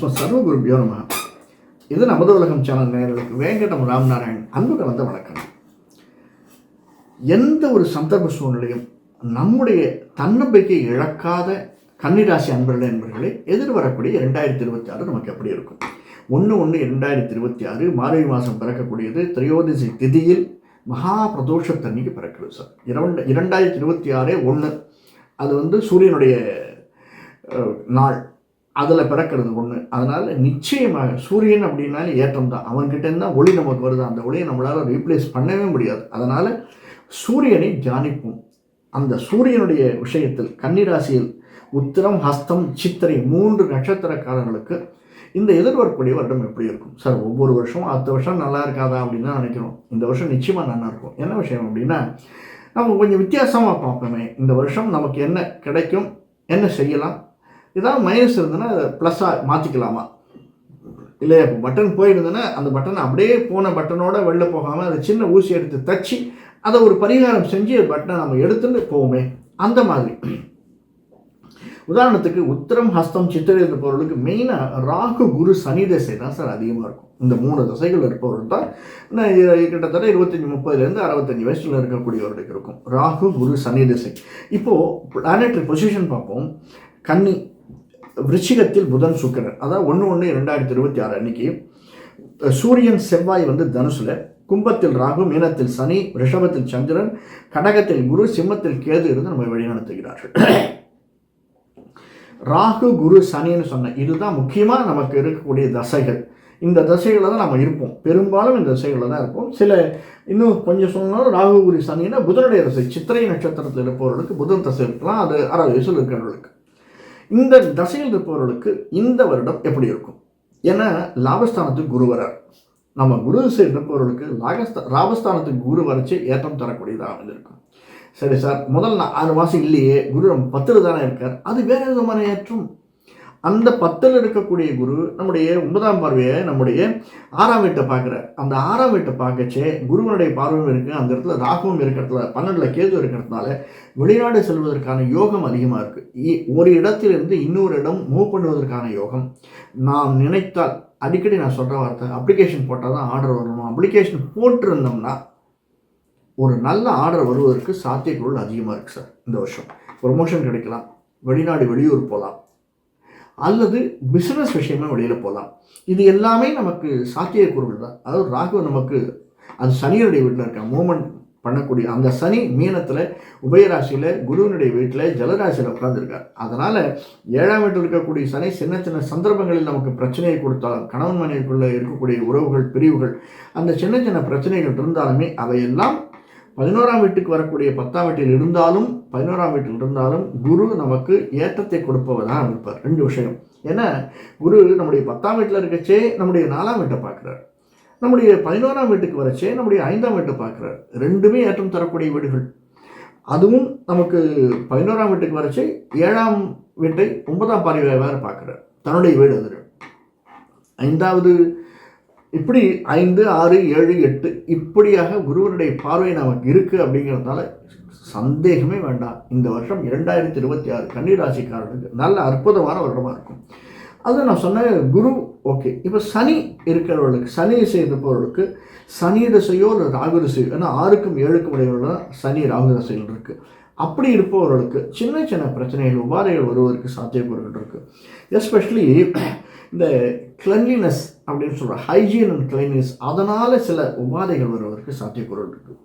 அஸ்மத் சர்வகுருபியோ நம இது நமது உலகம் சேனல் நேர்களுக்கு வேங்கடம் ராம்நாராயண் அன்பு கலந்த வணக்கம். எந்த ஒரு சந்தர்ப்ப சூழ்நிலையும் நம்முடைய தன்னம்பிக்கை இழக்காத கன்னிராசி அன்பர்களே என்பர்களே எதிர்வரக்கூடிய இரண்டாயிரத்தி இருபத்தி ஆறு நமக்கு எப்படி இருக்கும்? ஒன்று ஒன்று இரண்டாயிரத்தி இருபத்தி ஆறு மார்கழி மாதம் பிறக்கக்கூடியது திரையோதசி திதியில் மகா பிரதோஷத்தன்னைக்கு பிறக்கிறது சார். இரண்டு இரண்டாயிரத்தி இருபத்தி ஆறே ஒன்று அது வந்து சூரியனுடைய நாள். அதில் பிறக்கிறது ஒன்று அதனால் நிச்சயமாக சூரியன் அப்படின்னாலே ஏற்றம் தான் அவன்கிட்டேருந்து தான் ஒளி நமக்கு வருது. அந்த ஒளியை நம்மளால் ரீப்ளேஸ் பண்ணவே முடியாது. அதனால் சூரியனை தியானிப்போம். அந்த சூரியனுடைய விஷயத்தில் கன்னிராசியில் உத்திரம் ஹஸ்தம் சித்திரை மூன்று நட்சத்திரக்காரர்களுக்கு இந்த எதிர்வரக்கூடிய வருடம் எப்படி இருக்கும்? சார் ஒவ்வொரு வருஷமும் அடுத்த வருஷம் நல்லா இருக்காதா அப்படின்னு தான் நினைக்கிறோம். இந்த வருஷம் நிச்சயமாக நல்லா இருக்கும். என்ன விஷயம் அப்படின்னா நம்ம கொஞ்சம் வித்தியாசமாக பார்ப்போமே. இந்த வருஷம் நமக்கு என்ன கிடைக்கும்? என்ன செய்யலாம்? ஏதாவது மைனஸ் இருந்ததுன்னா அதை ப்ளஸ்ஸாக மாற்றிக்கலாமா இல்லையா? இப்போ பட்டன் போயிருந்ததுன்னா அந்த பட்டன் அப்படியே போன பட்டனோட வெளில போகாமல் அதை சின்ன ஊசி எடுத்து தச்சு அதை ஒரு பரிகாரம் செஞ்சு பட்டனை நம்ம எடுத்துன்னு போவோமே. அந்த மாதிரி. உதாரணத்துக்கு உத்தரம் ஹஸ்தம் சித்திரை இருப்பவர்களுக்கு மெயினாக ராகு குரு சனி தசை தான் சார் அதிகமாக இருக்கும். இந்த மூணு தசைகள் இருப்பவர்கள் தான். கிட்டத்தட்ட இருபத்தஞ்சி முப்பதுலேருந்து அறுபத்தஞ்சு வயசில் இருக்கக்கூடியவர்களுக்கு இருக்கும். ராகு குரு சனி தசை. இப்போது பிளானட்ரி பொசிஷன் பார்ப்போம். கன்னி விருச்சிகத்தில் புதன் சுக்கரன். அதாவது ஒன்று ஒன்று ரெண்டாயிரத்தி இருபத்தி ஆறு அன்னைக்கு சூரியன் செவ்வாய் வந்து தனுசுல கும்பத்தில் ராகு மீனத்தில் சனி ரிஷபத்தில் சந்திரன் கடகத்தில் குரு சிம்மத்தில் கேது இருந்து நம்மை வழிநடத்துகிறார்கள். ராகு குரு சனின்னு சொன்ன இதுதான் முக்கியமாக நமக்கு இருக்கக்கூடிய தசைகள். இந்த தசைகளில் தான் நம்ம இருப்போம். பெரும்பாலும் இந்த தசைகளில் தான் இருப்போம். சில இன்னும் கொஞ்சம் சொன்னாலும் ராகு குரு சனின்னா புதனுடைய தசை. சித்திரை நட்சத்திரத்தில் இருப்பவர்களுக்கு புதன் தசை இருக்கலாம் அது அறுபது வயசில் இருக்கிறவர்களுக்கு. இந்த தசையில் இருப்பவர்களுக்கு இந்த வருடம் எப்படி இருக்கும்? ஏன்னா லாபஸ்தானத்துக்கு குரு வரார். நம்ம குரு திசை இருப்பவர்களுக்கு லாகஸ்தா லாபஸ்தானத்துக்கு குரு வரைச்சு ஏற்றம் தரக்கூடியதாக அமைந்திருக்கும் சரி சார் முதல் ஆறு மாதம் இல்லையே குரு நம்ம பத்தில் தானே இருக்கார். அது வேறு விதமான ஏற்றம்? அந்த பத்தில் இருக்கக்கூடிய குரு நம்முடைய ஒன்பதாம் பார்வையை நம்முடைய ஆறாம் வீட்டை பார்க்குறார் அந்த ஆறாம் வீட்டை பார்க்கச்சே குருவனுடைய பார்வையும் இருக்குது அந்த இடத்துல ராகுவும் இருக்கிறதுல பன்னெண்டில் கேது இருக்கிறதுனால வெளிநாடு செல்வதற்கான யோகம் அதிகமாக இருக்குது ஒரு இடத்திலிருந்து இன்னொரு இடம் மூவ் பண்ணுவதற்கான யோகம். நாம் நினைத்தால் அடிக்கடி நான் சொல்கிற வார்த்தை அப்ளிகேஷன் போட்டால் தான் ஆர்டர் வரணும்? அப்ளிகேஷன் போட்டிருந்தோம்னா ஒரு நல்ல ஆர்டர் வருவதற்கு சாத்தியக்குள் அதிகமாக இருக்குது சார் இந்த வருஷம். ப்ரொமோஷன் கிடைக்கலாம். வெளிநாடு வெளியூர் போகலாம். அல்லது பிஸ்னஸ் விஷயமா வெளியில் போகலாம். இது எல்லாமே நமக்கு சாத்தியக்கூறுகள் தான். அதாவது ராகு நமக்கு அது சனியுடைய வீட்டில் இருக்க மூமெண்ட் பண்ணக்கூடிய அந்த சனி மீனத்தில் உபயராசியில் குருவினுடைய வீட்டில் ஜலராசியில் உட்கார்ந்துருக்கார். அதனால் ஏழாம் வீட்டில் இருக்கக்கூடிய சனி சின்ன சின்ன சந்தர்ப்பங்களில் நமக்கு பிரச்சனையை கொடுத்தாலும் கணவன் மனைவிக்குள்ளே இருக்கக்கூடிய உறவுகள் பிரிவுகள் அந்த சின்ன சின்ன பிரச்சனைகள் இருந்தாலுமே அவையெல்லாம் பதினோராம் வீட்டுக்கு வரக்கூடிய பத்தாம் வீட்டில் இருந்தாலும் பதினோராம் வீட்டில் இருந்தாலும் குரு நமக்கு ஏற்றத்தை கொடுப்பவதாக இருப்பார். ரெண்டு விஷயம். ஏன்னா குரு நம்முடைய பத்தாம் வீட்டில் இருக்கச்சே நம்முடைய நாலாம் வீட்டை பார்க்குறார். நம்முடைய பதினோராம் வீட்டுக்கு வரச்சே நம்முடைய ஐந்தாம் வீட்டை பார்க்குறார். ரெண்டுமே ஏற்றம் தரக்கூடிய வீடுகள். அதுவும் நமக்கு பதினோராம் வீட்டுக்கு வரச்சே ஏழாம் வீட்டை ஒன்பதாம் பார்வையாக வேறு பார்க்குறார். தன்னுடைய வீடு அது. ஐந்தாவது இப்படி ஐந்து ஆறு ஏழு எட்டு இப்படியாக குருவனுடைய பார்வை நமக்கு இருக்குது அப்படிங்கிறதுனால சந்தேகமே வேண்டாம். இந்த வருஷம் இரண்டாயிரத்தி இருபத்தி ஆறு கன்னிராசிக்காரர்களுக்கு நல்ல அற்புதமான வருடமாக இருக்கும். அது நான் சொன்னேன் குரு ஓகே. இப்போ சனி இருக்கிறவர்களுக்கு சனி செய்திருப்பவர்களுக்கு இருப்பவர்களுக்கு சனி திசையோ இல்லை ராகு திசையோ ஏன்னா ஆறுக்கும் ஏழுக்கும் உடையவர்கள் சனி ராகு திசையில் இருக்குது அப்படி இருப்பவர்களுக்கு சின்ன சின்ன பிரச்சனைகள் உபாதைகள் வருவதற்கு சாத்தியக்கூறுகள் இருக்குது எஸ்பெஷலி இந்த கிளன்லினஸ் அப்படின்னு சொல்கிற ஹைஜீன் அண்ட் கிளன்லினஸ் அதனால் சில உபாதைகள் வருவதற்கு சாத்தியக்கூறுகள் இருக்குது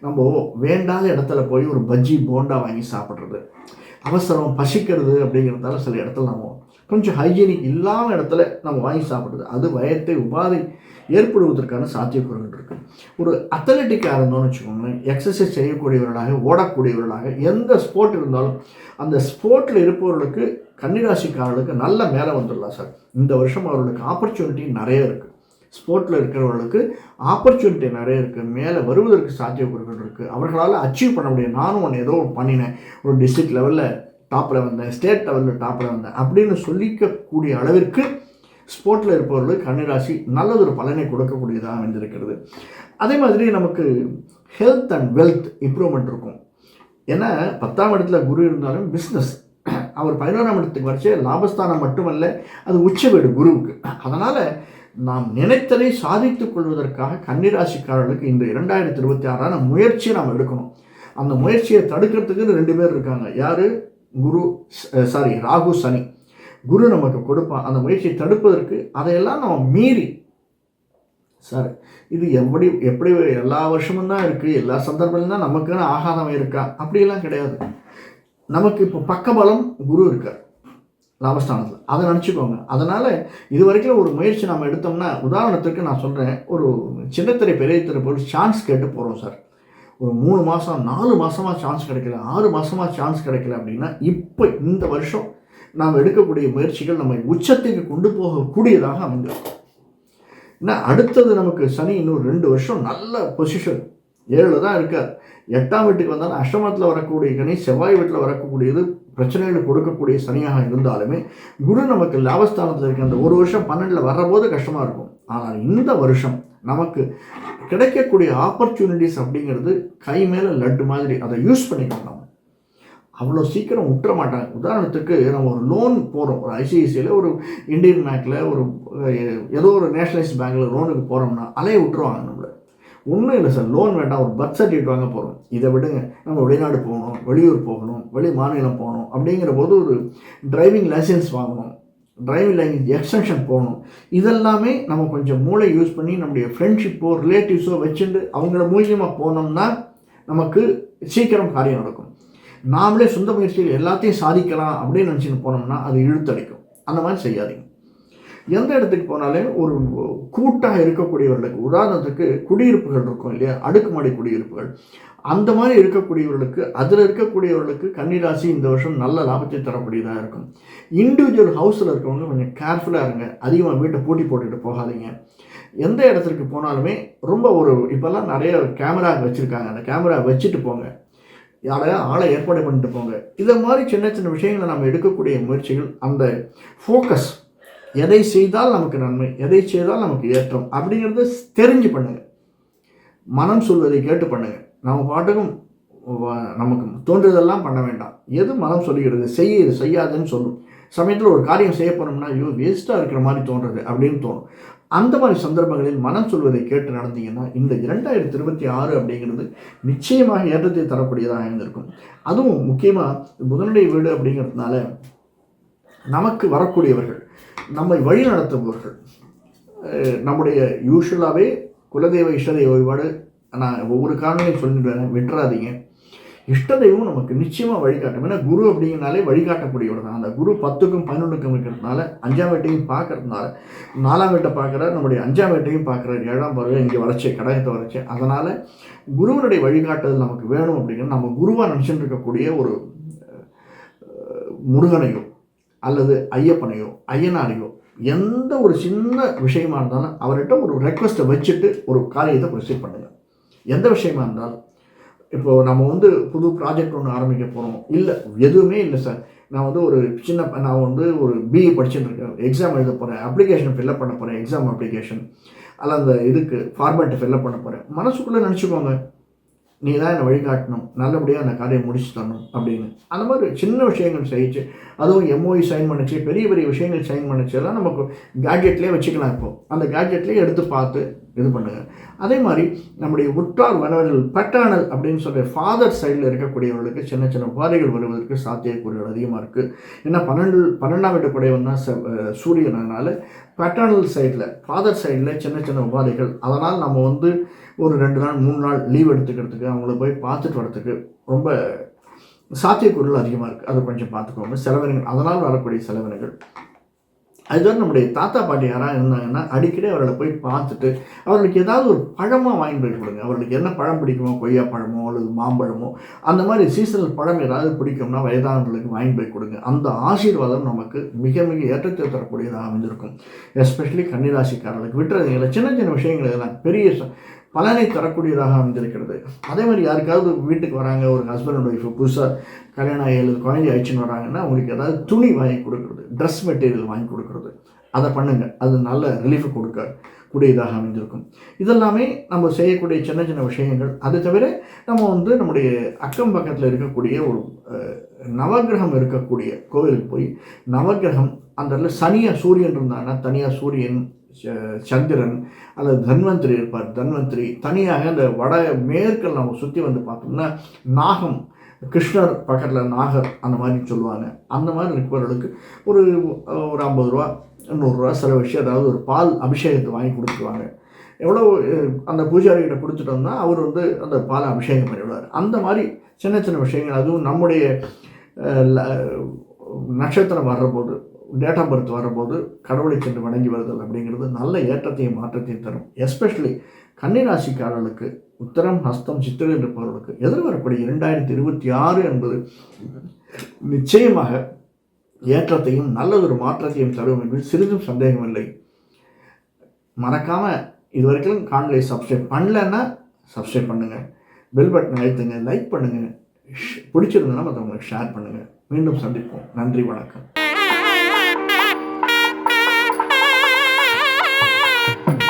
நம்ம வேண்டாத இடத்துல போய் ஒரு பஜ்ஜி போண்டா வாங்கி சாப்பிட்றது அவசரம் பசிக்கிறது அப்படிங்கிறதால சில இடத்துல நம்ம கொஞ்சம் ஹைஜீனிக் இல்லாமல் இடத்துல நம்ம வாங்கி சாப்பிட்றது அது வயத்தை உபாதை ஏற்படுவதற்கான சாத்தியக்கூறுகள் இருக்குது ஒரு அத்லட்டிக்காக இருந்தோம்னு வச்சுக்கோங்களேன் எக்ஸசைஸ் செய்யக்கூடியவர்களாக ஓடக்கூடியவர்களாக எந்த ஸ்போர்ட் இருந்தாலும் அந்த ஸ்போர்ட்டில் இருப்பவர்களுக்கு கன்னிராசிக்காரர்களுக்கு நல்ல மேலே வந்துடலாம் சார். இந்த வருஷம் அவர்களுக்கு ஆப்பர்ச்சுனிட்டி நிறைய இருக்குது ஸ்போர்ட்டில் இருக்கிறவர்களுக்கு ஆப்பர்ச்சுனிட்டி நிறைய இருக்குது மேலே வருவதற்கு சாத்தியக்கூறுகள் இருக்குது அவர்களால் அச்சீவ் பண்ண முடியும். நானும் ஒன்று ஏதோ ஒன்று பண்ணினேன். ஒரு டிஸ்ட்ரிக்ட் லெவலில் டாப்பில் வந்தேன். ஸ்டேட் லெவலில் டாப்பில் வந்தேன். அப்படின்னு சொல்லிக்கக்கூடிய அளவிற்கு ஸ்போர்ட்டில் இருப்பவர்களுக்கு கன்னிராசி நல்லதொரு பலனை கொடுக்கக்கூடியதாக அமைந்திருக்கிறது. அதே மாதிரி நமக்கு ஹெல்த் அண்ட் வெல்த் இம்ப்ரூவ்மெண்ட் இருக்கும். ஏன்னா பத்தாம் இடத்துல குரு இருந்தாலும் பிஸ்னஸ் அவர் பதினோராம் இடத்துக்கு வரைச்சே லாபஸ்தானம் மட்டுமல்ல அது உச்ச வீடு குருவுக்கு. அதனால் நாம் நினைத்ததை சாதித்துக் கொள்வதற்காக கன்னிராசிக்காரர்களுக்கு இந்த இரண்டாயிரத்தி இருபத்தி ஆறான முயற்சியை நாம் எடுக்கணும். அந்த முயற்சியை தடுக்கிறதுக்குன்னு ரெண்டு பேர் இருக்காங்க. யார்? குரு சாரி ராகு சனி. குரு நமக்கு கொடுப்பான். அந்த முயற்சியை தடுப்பதற்கு அதையெல்லாம் நம்ம மீறி. சார் இது எப்படி எப்படி எல்லா வருஷமும் தான் இருக்குது எல்லா சந்தர்ப்பத்திலும் தான் நமக்குன்னு ஆகாதம் இருக்கா? அப்படியெல்லாம் கிடையாது. நமக்கு இப்போ பக்கபலம் குரு இருக்கார். லாபஸ்தானத்தில். அதை நினச்சிக்கோங்க. அதனால் இது வரைக்கும் ஒரு முயற்சி நம்ம எடுத்தோம்னா உதாரணத்துக்கு நான் சொல்கிறேன் ஒரு சின்னத்திரை பெரிய திரை போட்டு சான்ஸ் கேட்டு போகிறோம் சார். ஒரு மூணு மாதம் நாலு மாதமாக சான்ஸ் கிடைக்கல ஆறு மாதமாக சான்ஸ் கிடைக்கல அப்படின்னா இப்போ இந்த வருஷம் நாம் எடுக்கக்கூடிய முயற்சிகள் நம்மை உச்சத்துக்கு கொண்டு போகக்கூடியதாக அமைஞ்சிருக்கும் ஏன்னா அடுத்தது நமக்கு சனி இன்னும் ரெண்டு வருஷம் நல்ல பொசிஷன் ஏழில் தான் இருக்கார். எட்டாம் வீட்டுக்கு வந்தாலும் அஷ்டமத்தில் வரக்கூடிய கனி செவ்வாய் வீட்டில் வரக்கூடியது பிரச்சனைகளை கொடுக்கக்கூடிய சனியாக இருந்தாலுமே குரு நமக்கு லாபஸ்தானத்தில் இருக்க அந்த ஒரு வருஷம் பன்னெண்டில் வர்றபோது கஷ்டமாக இருக்கும். ஆனால் இந்த வருஷம் நமக்கு கிடைக்கக்கூடிய ஆப்பர்ச்சுனிட்டிஸ் அப்படிங்கிறது கை மேலே லட்டு மாதிரி அதை யூஸ் பண்ணிக்கணும் நம்ம. அவ்வளோ சீக்கிரம் விட்டுற மாட்டாங்க. உதாரணத்துக்கு நம்ம ஒரு லோன் போகிறோம் ஒரு ஐசிஐசியில் ஒரு இந்தியன் பேங்க்கில் ஒரு ஏதோ ஒரு நேஷனலைஸ் பேங்க்கில் லோனுக்கு போகிறோம்னா அலைய விட்டுருவாங்க. ஒன்றும் இல்லை சார். லோன் வேண்டாம். ஒரு பர்த் சர்டிஃபிகேட் வாங்க போகிறோம் இதை விடுங்க. நம்ம வெளிநாடு போகணும் வெளியூர் போகணும் வெளி மாநிலம் போகணும் அப்படிங்கிற போது ஒரு டிரைவிங் லைசன்ஸ் வாங்கணும். டிரைவிங் லைசன்ஸ் எக்ஸ்டென்ஷன் போகணும். இதெல்லாமே நம்ம கொஞ்சம் மூளை யூஸ் பண்ணி நம்முடைய ஃப்ரெண்ட்ஷிப்போ ரிலேட்டிவ்ஸோ வச்சுட்டு அவங்கள மூலியமாக போனோம்னா நமக்கு சீக்கிரம் காரியம் நடக்கும். நாமளே சொந்த முயற்சியில் எல்லாத்தையும் சாதிக்கலாம் அப்படின்னு நினச்சின்னு போனோம்னா அது இழுத்தடிக்கும். அந்த மாதிரி செய்யாதீங்க. எந்த இடத்துக்கு போனாலே ஒரு கூட்டாக இருக்கக்கூடியவர்களுக்கு உதாரணத்துக்கு குடியிருப்புகள் இருக்கும் இல்லையா? அடுக்குமாடி குடியிருப்புகள். அந்த மாதிரி இருக்கக்கூடியவர்களுக்கு அதில் இருக்கக்கூடியவர்களுக்கு கன்னிராசி இந்த வருஷம் நல்ல லாபத்தை தரக்கூடியதாக இருக்கும். இண்டிவிஜுவல் ஹவுஸில் இருக்கவங்க கொஞ்சம் கேர்ஃபுல்லாக இருங்க. அதிகமாக வீட்டை பூட்டி போட்டுட்டு போகாதீங்க. எந்த இடத்துக்கு போனாலுமே ரொம்ப ஒரு இப்போல்லாம் நிறைய கேமரா வச்சுருக்காங்க. அந்த கேமரா வச்சுட்டு போங்க. யாரையா ஆளை ஏற்பாடு பண்ணிட்டு போங்க. இதை மாதிரி சின்ன சின்ன விஷயங்களை நம்ம எடுக்கக்கூடிய முயற்சிகள் அந்த ஃபோக்கஸ் எதை செய்தால் நமக்கு நன்மை எதை செய்தால் நமக்கு ஏற்றம் அப்படிங்கிறத தெரிஞ்சு பண்ணுங்க. மனம் சொல்வதை கேட்டு பண்ணுங்க. நம்ம பாட்டுக்கும் நமக்கு தோன்றதெல்லாம் பண்ண வேண்டாம். எது மனம் சொல்லுகிறது? செய்ய இது செய்யாதுன்னு சொல்லும். சமயத்தில் ஒரு காரியம் செய்ய போனோம்னா ஐயோ வேஸ்ட்டாக இருக்கிற மாதிரி தோன்றது அப்படின்னு தோணும். அந்த மாதிரி சந்தர்ப்பங்களில் மனம் சொல்வதை கேட்டு நடந்தீங்கன்னா இந்த இரண்டாயிரத்தி இருபத்தி ஆறு அப்படிங்கிறது நிச்சயமாக ஏற்றத்தை தரக்கூடியதாக இருந்திருக்கும் அதுவும் முக்கியமாக புதனுடைய வீடு அப்படிங்கிறதுனால நமக்கு வரக்கூடியவர்கள் நம்மை வழி நடத்துபவர்கள். நம்முடைய யூஸ்வலாகவே குலதெய்வ இஷ்டதெய்வ வழிபாடு நான் ஒவ்வொரு காரணங்களையும் சொல்லிட்டு விட்டுறாதீங்க. இஷ்ட தெய்வம் நமக்கு நிச்சயமாக வழிகாட்டும் ஏன்னா குரு அப்படிங்கனாலே வழிகாட்டக்கூடியவர் தான். அந்த குரு பத்துக்கும் பதினொன்றுக்கும் இருக்கிறதுனால அஞ்சாம் வீட்டையும் பார்க்கறதுனால நாலாம் வீட்டை பார்க்குற நம்முடைய அஞ்சாம் வீட்டையும் பார்க்குற ஏழாம் பருவம் இங்கே வரைச்சி கடகத்தை வரைச்சி அதனால் குருவனுடைய வழிகாட்டுதல் நமக்கு வேணும் அப்படிங்கிறது நம்ம குருவாக நினச்சிட்டு இருக்கக்கூடிய ஒரு முருகனையும் அல்லது ஐயப்பனையோ ஐயனாரையோ எந்த ஒரு சின்ன விஷயமா இருந்தாலும் அவர்கிட்ட ஒரு ரெக்வஸ்ட்டை வச்சுட்டு ஒரு காரியத்தை ப்ரொசீட் பண்ணுங்கள் எந்த விஷயமா இருந்தாலும். இப்போ நம்ம வந்து புது ப்ராஜெக்ட் ஒன்று ஆரம்பிக்க போகிறோம் இல்லை எதுவுமே இல்லை சார் நான் வந்து ஒரு சின்ன நான் வந்து ஒரு பிஇ படிச்சுட்டு இருக்கேன். எக்ஸாம் எழுத போகிறேன் அப்ளிகேஷன் ஃபில்லப் பண்ண போகிறேன் எக்ஸாம் அப்ளிகேஷன் அல்ல அந்த இதுக்கு ஃபார்மேட்டை ஃபில்லப் பண்ண போகிறேன் மனசுக்குள்ளே நினச்சிக்கோங்க. நீ தான் என்னை வழிகாட்டணும். நல்லபடியாக அந்த கதையை முடிச்சு தரணும் அப்படின்னு. அந்த மாதிரி சின்ன விஷயங்கள் செய்யிச்சு அதுவும் எம்ஓஇ சைன் பண்ணிச்சு பெரிய பெரிய விஷயங்கள் சைன் பண்ணிச்சு எல்லாம் நமக்கு கேட்ஜெட்லேயே வச்சுக்கலாம் இப்போ. அந்த கேட்ஜெட்லேயே எடுத்து பார்த்து இது பண்ணுங்கள் அதே மாதிரி நம்முடைய உற்றார் உறவினர்கள் பட்டானல் அப்படின்னு சொல்கிற ஃபாதர் சைடில் இருக்கக்கூடியவர்களுக்கு சின்ன சின்ன உபாதைகள் வருவதற்கு சாத்தியக்கூறுகள் அதிகமாக இருக்குது ஏன்னா பன்னெண்டு பன்னெண்டாம் வீட்டு குடையவன் தான் செவ்- அஹ் சூரியனால சைடில் ஃபாதர் சைடில் சின்ன சின்ன உபாதைகள். அதனால் நம்ம வந்து ஒரு ரெண்டு நாள் மூணு நாள் லீவ் எடுத்துக்கிறதுக்கு அவங்கள போய் பார்த்துட்டு வரதுக்கு ரொம்ப சாத்தியக்கூறுகள் அதிகமாக இருக்குது அதை கொஞ்சம் பார்த்துக்கோங்க. செலவினங்கள் அதனால் வரக்கூடிய செலவினங்கள். அதுதான் நம்முடைய தாத்தா பாட்டி யாராக இருந்தாங்கன்னா அடிக்கடி அவர்களை போய் பார்த்துட்டு அவர்களுக்கு ஏதாவது ஒரு பழமாக வாங்கி போய் கொடுங்க. அவர்களுக்கு என்ன பழம் பிடிக்குமோ கொய்யா பழமோ அல்லது மாம்பழமோ அந்த மாதிரி சீசனல் பழம் ஏதாவது பிடிக்கும்னா வயதானவர்களுக்கு வாங்கி போய் கொடுங்க. அந்த ஆசீர்வாதம் நமக்கு மிக மிக ஏற்றத்தை தரக்கூடியதாக அமைஞ்சிருக்கும். எஸ்பெஷலி கன்னிராசிக்காரர்களுக்கு விட்டுறதுங்கள சின்ன சின்ன விஷயங்கள் இதெல்லாம் பெரிய பலனை தரக்கூடியதாக அமைந்திருக்கிறது. அதே மாதிரி யாருக்காவது வீட்டுக்கு வராங்க ஒரு ஹஸ்பண்ட் அண்ட் ஒய்ஃப் புதுசாக கல்யாணம் ஆகி அல்லது குழந்தை ஆயிடுச்சுன்னு வராங்கன்னா அவங்களுக்கு ஏதாவது துணி வாங்கி கொடுக்குறது ட்ரெஸ் மெட்டீரியல் வாங்கி கொடுக்குறது. அதை பண்ணுங்கள் அது நல்ல ரிலீஃப் கொடுக்க கூடியதாக அமைந்திருக்கும். இதெல்லாமே நம்ம செய்யக்கூடிய சின்ன சின்ன விஷயங்கள். அது தவிர நம்ம வந்து நம்முடைய அக்கம் பக்கத்தில் இருக்கக்கூடிய ஒரு நவகிரகம் இருக்கக்கூடிய கோவிலுக்கு போய் நவகிரகம் அந்த இடத்துல சனியாக சூரியன் இருந்தாங்கன்னா தனியாக சூரியன் சந்திரன் அல்லது தன்வந்திரி இருப்பார். தன்வந்திரி தனியாக அந்த வட மேற்கில் நம்ம சுற்றி வந்து பார்த்தோம்னா நாகம் கிருஷ்ணர் பக்கத்தில் நாகர் அந்த மாதிரி சொல்லுவாங்க. அந்த மாதிரி இருப்பவர்களுக்கு ஒரு ஒரு ஐம்பது ரூபா நூறுரூவா சில விஷயம் அதாவது ஒரு பால் அபிஷேகத்தை வாங்கி கொடுத்துருவாங்க. எவ்வளோ அந்த பூஜாரிகிட்ட கொடுத்துட்டோம்னா அவர் வந்து அந்த பாலை அபிஷேகம் பண்ணிவிடுவார் அந்த மாதிரி சின்ன சின்ன விஷயங்கள் அதுவும் நம்முடைய ல- நட்சத்திரம் வர்றபோது டேட் ஆஃப் பர்த் வரும்போது கடவுளை சென்று வணங்கி வருதல் அப்படிங்கிறது நல்ல ஏற்றத்தையும் மாற்றத்தையும் தரும். எஸ்பெஷலி கன்னிராசிக்காரர்களுக்கு உத்தரம் ஹஸ்தம் சித்திரை இருப்பவர்களுக்கு எதிர்வரக்கூடிய இரண்டாயிரத்தி இருபத்தி ஆறு என்பது நிச்சயமாக ஏற்றத்தையும் நல்லதொரு மாற்றத்தையும் தரும் என்று சிறிதும் சந்தேகமில்லை மறக்காமல் இது வரைக்கும் காணொலி சப்ஸ்கிரைப் பண்ணலன்னா சப்ஸ்கிரைப் பண்ணுங்கள் பெல் பட்டன் அழுத்துங்க லைக் பண்ணுங்கள் பிடிச்சிருந்ததுன்னா மற்றவங்களுக்கு ஷேர் பண்ணுங்கள் மீண்டும் சந்திப்போம். நன்றி வணக்கம். thank you